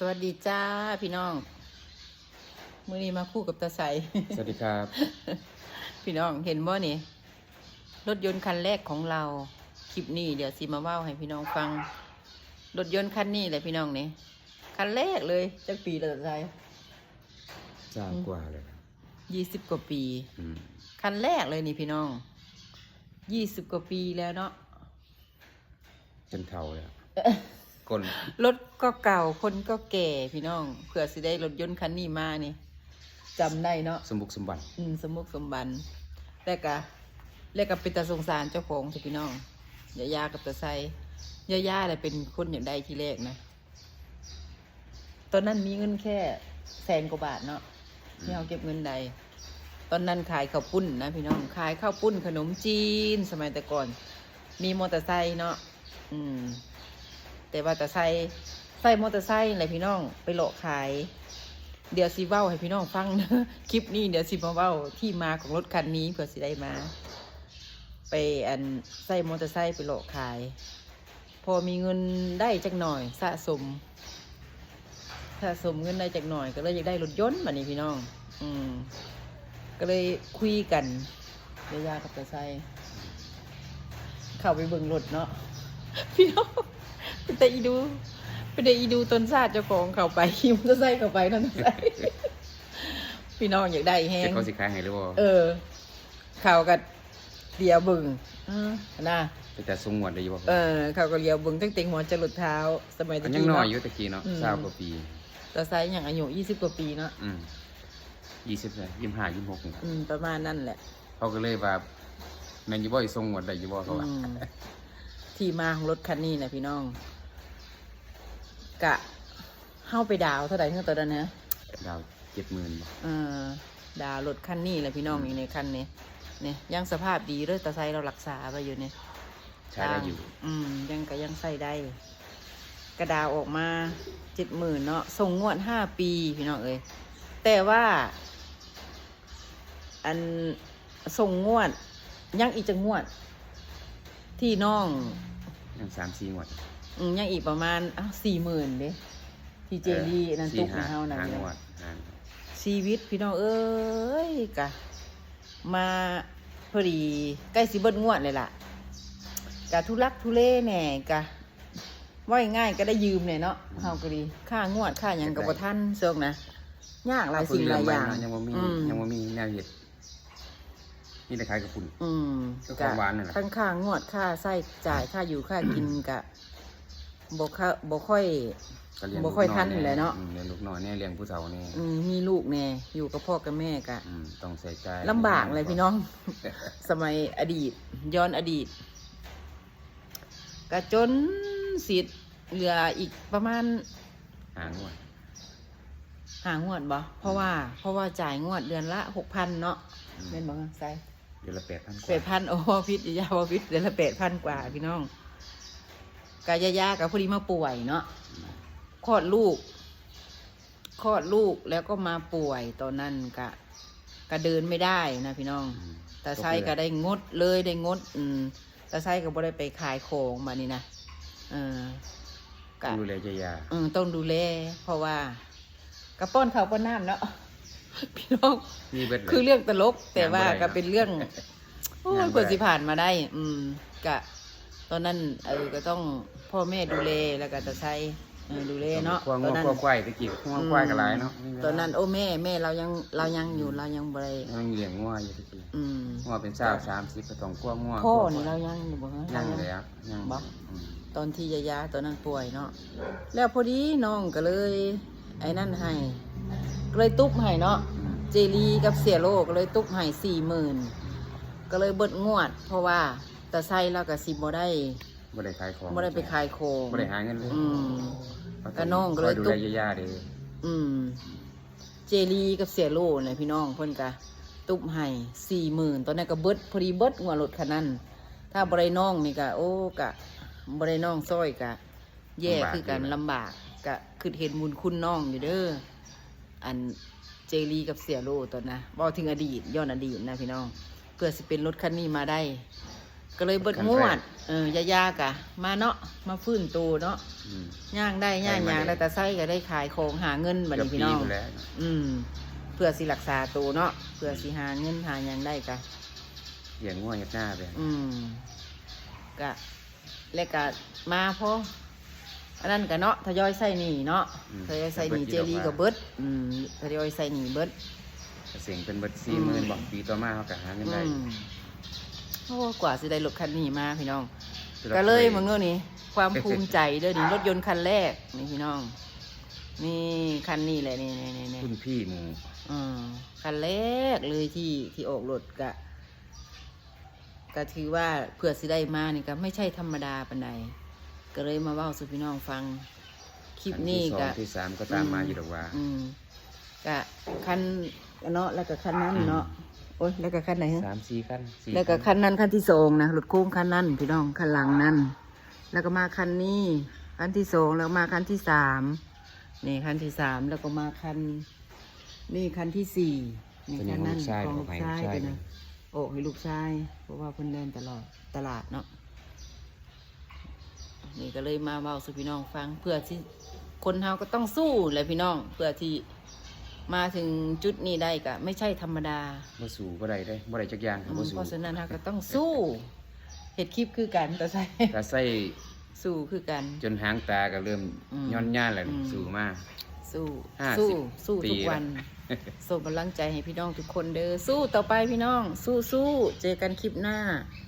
สวัสดีจ้าพี่น้อง มือนี้มาคู่กับตาใส สวัสดีครับ พี่น้องเห็นบ่นี่ รถยนต์คันแรกของเรา คลิปนี้เดี๋ยวสิมาเว้าให้พี่น้องฟัง รถยนต์คันนี้แหละพี่น้องนี่คันแรกเลยจักปีละตาใสจ้ากว่าเลยครับยี่สิบกว่าปี อืมคันแรกเลยนี่พี่น้อง ยี่สิบกว่าปีแล้วเนาะจนเท่าเลยอะ ก้นรถก็เก่าคนก็แก่พี่น้องเผื่อสิได้รถยนต์คันนี้มานี่จำได้เนาะสมบุกสมบัติอืมสมมุกสมบันแต่กะแล้วก็เป็นตาสงสารเจ้าของสิพี่น้องยายากับตาไซยายาเลยเป็นคนอย่างใดที่แรกนะ ตอนนั้นมีเงินแค่แสนกว่าบาทเนาะที่เราเก็บเงินใด ตอนนั้นขายข้าวปุ้นนะพี่น้องขายข้าวปุ้นขนมจีนสมัยแต่ก่อน มีมอเตอร์ไซค์เนาะอืม แต่ว่าแต่ใส่ใส่มอเตอร์ไซค์อะไรพี่น้องไปโลอกขาย เดี๋ยวสิเว้าให้พี่น้องฟังนะคลิปนี้เดี๋ยวสิมาเว้าที่มาของรถคันนี้เผื่อสิได้มา ไปอันใส่มอเตอร์ไซค์ไปโลอกขาย พอมีเงินได้จักหน่อยสะสมสะสมเงินได้จักหน่อยก็เลยอยากได้รถยนต์แบบนี้พี่น้อง อืม ก็เลยคุยกันเดียวยากับตาไซเข้าไปเบิ่งรถเนาะพี่น้อง แต่อีดูเป็นแต่อีดูต้นซาดเจ้าของเข้าไปขี่มอเตอร์ไซค์เข้าไปนั่นใส่พี่น้องอยากได้แฮจะงเขาสิขายให้หรือบ่เออเขาก็เลียวเบึงอ่านะไปแต่ทรงหวดได้อยู่บ่เออเขาก็เลียวเบึงตั้งแต่หัวจรดเท้า สมัยอัตะนยังกี้น้อยเนาะอยู่ตะกี้เนาะอืมสาวกว่าปีตาไซส์อย่างอายุยี่สิบกว่าปีเนาะอืมยี่สิบเลยยี่สิบห้ายี่สิบหกนี่อืมประมาณนั่นแหละ เขาก็เลยว่าแมนอยู่บ่อีทรงหวดได้อยู่บ่เขาว่าอืมที่มาของรถคันนี้นะพี่น้อง กะเข้าไปดาวเท่าไหร่เท่าตอนนั้นนะดาวเจ็ดหมื่นบ่เออดาวรถคันนี้แหละพี่น้องอยู่ในคันนี้เนี่ยยังสภาพดีเลยตาไซเรารักษาไปอยู่เนี่ยใช้ได้อยู่ อืม ยังก็ยังใส่ได้ กระดาวออกมาเจ็ดหมื่นเนาะส่งงวดห้าปีพี่น้องเอ้ยแต่ว่า อันส่งงวด ยังอีกจะงวด ที่น้องยังสามสี่หวด อืมยังอีกประมาณอ้าวสี่หมื่นเด้ที่เจดีนั่นสี่ตุกห้าในเฮานั่นห้าแหงละวดห้าชีวิตพี่น้องเอ้ยกะ มาพอดีใกล้สิเบิดงวดเลยล่ะกะทุลักทุเลแหน่กะว่าง่ายๆก็ได้ยืมเนี่ยเนาะเฮาก็ดีค่างวดค่าหยังกับบ่ทันเซิงนะยากหลายสิ่งหลายอย่างยังบ่มีอืมยังบ่มีแนวเฮ็ดนี่แต่ขายกับปุ่นอืมก็ความหวานนั่นแหละข้างค่างวดค่าไส้จ่ายค่าอยู่ค่ากินกะ บ่ค่าบ่ค่อย ก็เลี้ยงบ่ลูกค่อยทันแแหละเนาะ อืมเลี้ยงลูกน้อยแน่เลี้ยงผู้เฒ่าแน่อืมมีลูกแน่อยู่กับพ่อกับแม่กะอืมต้องใส่ใจลำบากเลยพี่น้อง สมัยอดีต ย้อนอดีตกะจนสิทธิ์เหลืออีกประมาณ หางวดหางวดบ่เพราะว่าเพราะว่าจ่ายงวดเดือนละหกพันเนาะอืมเป็นบ่ใส่เดือนละแปดพันแปดพันโอ้พิษยาวพิษเดือนละแปดพันกว่าพี่น้อง กายายากับพอดีมาป่วยเนาะคลอดลูกคลอดลูกแล้วก็มาป่วยตอนนั้นกะกะเดินไม่ได้นะพี่น้องตาไซก็ได้งดเลยได้งด อืมตาไซก็บ่ได้ไปขายของมานี่นะเออต้กะองดูแลใจยาเออต้องดูแลเพราะว่ากระป้อนเขาวป้อนน้ำเนาะพี่น้องนี่เบิดเลยคือเรื่องตลกแต่ว่ายังบ่ได้ก็เป็นเรื่องโอ้ยัยงบ่กว่าได้สิผ่านมาได้ อืมกะ ตอนนั้นเออก็ต้องพ่อแม่ดูแลแล้วก็ตาไซเออดูแลเนาะควงตอนงนั้นควงควายตะกี้ควงควายกับหลายเนาะตอนนั้นโอ้แม่แม่เรายังเรายังอยู่เรายังบ่ได้ยังเลี้ยงงัวอยู่ตะกี้อืมงัวเป็นสาวสามสิบก็ต้องควงงัวพ่อควงนี่เรายังอยู่บ่ฮะยังเราแล้วยังบ่อืมตอนที่ยายาตอนนั้นป่วยเนาะแล้วพอดีน้องก็เลย ไอ้นั่นให้ก็เลยตุ๊บให้เนาะอืมเจลีกับเสียโลก็เลยตุ๊บให้สี่หมื่นก็เลยเบิดงวด เพราะว่า ตาไซเรากับสิบ่ได้บ่ได้ขายของบ่ได้ไปขายโคงบ่ได้หาเงินเลยอืม ก็น้องก็เลยคดูตุ๊แลบยาๆเด้อืม เจลีกับเสียโลเนี่ยพี่น้องเพิ่นกะตุ๊บให้สี่หมื่นตอนนั้นก็เบิดพอดีเบิดงวดรถคันนั้น ถ้าบ่ได้น้องนี่กะโอ้กะบ่ได้น้องซ้อยกะ แย่คือกันลำบากกะคือเห็นบุญคุณน้องอยู่เด้ออันเจลีกับเสียโลตอนนะบอกถึงอดีตย้อนอดีตนะพี่น้องเพื่อสิเป็นรถคันนี้มาได้ ก็เลยเบิดครั้งงแรวกดเออยายากะ มาเนาะมาฟื้นตูเนาะอืม ย่างได้ย่างได้มาย่างได้ ได้แต่ไส้ก็ได้ขายของหาเงินบัดเกือบนี้พี่ปีน้องไปแล้วอืม เพื่อสิรักษาตูเนาะเพื่อสิหาเงินหาหยังได้กะอย่างง่วงยัดหน้าไปอืมกะแล้วก็มาพออันนั้นกะเนาะทยอยใส่หนีเนาะทยอยใส่หนีเจลีกับเบิดอืมทยอยใส่หนีเบิดเสียงเป็นเบัตสี่หมื่นบอกปีต่อมาเขาก็หาเงินได้อืม โอ้กว่าสิได้รถคันนี้มาพี่น้องคือก็ราเลยคมึงเงี้นี่ความภูมิใจเด้อนี่รถยนต์คันแรกนี่พี่น้อง นี่คันนี้แหละนี่นี่นี่นี่คุณพี่หมูอืมคันแรกเลยที่ที่ออกรถกะก็ถือว่าเผื่อสิได้มานี่ก็ไม่ใช่ธรรมดาปานใดก็เลยมาเว้าสู่พี่น้องฟังคลิปนี้อัก็ที่สองที่สามก็ตามมาอยู่ดอกว่า อืมกะคันเนาะแล้วก็คันนั้นเนาะ โอ้ยแล้วก็คันไหนฮะสามสี่ขั้นสี่แล้วก็คันนั้นคันที่สองนะรถโค้งคันนั้นพี่น้องคันหลังนั้น แล้วก็มาคันนี้คันที่สองแล้วมาคันที่สามนี่คันที่สามแล้วก็มาคันนี่คันที่สี่นี่เป็นอคัย่านงนั้ลูนกชายของขอลูงกใครชายลูกชายไปนะโอ้ให้ลูกชายเพราะว่าเพิ่นเดินตลอดตลาดเนาะนี่ก็เลยมาเว้าสู่พี่น้องฟังเพื่อที่คนเฮาก็ต้องสู้แหละพี่น้องเพื่อที่ มาถึงจุดนี้ได้ก็ไม่ใช่ธรรมดาบ่สู่บ่ได้ได้บ่ได้จักอย่างครับบ่อืมสู่เพราะฉะนั้นเราก็ต้องสู้เห็ดคลิปคือกันแต่ใส่ถ้าใส่สู้คือกัน จนหางตาก็เริ่มอืมย้อนย่านแล้วนี่อืมสู่มาสู้ห้าสู้สิบสู้ปีทุกวันส่งกำลังใจให้พี่น้องทุกคนเด้อสู้ต่อไปพี่น้อง สู้สู้เจอกันคลิปหน้าค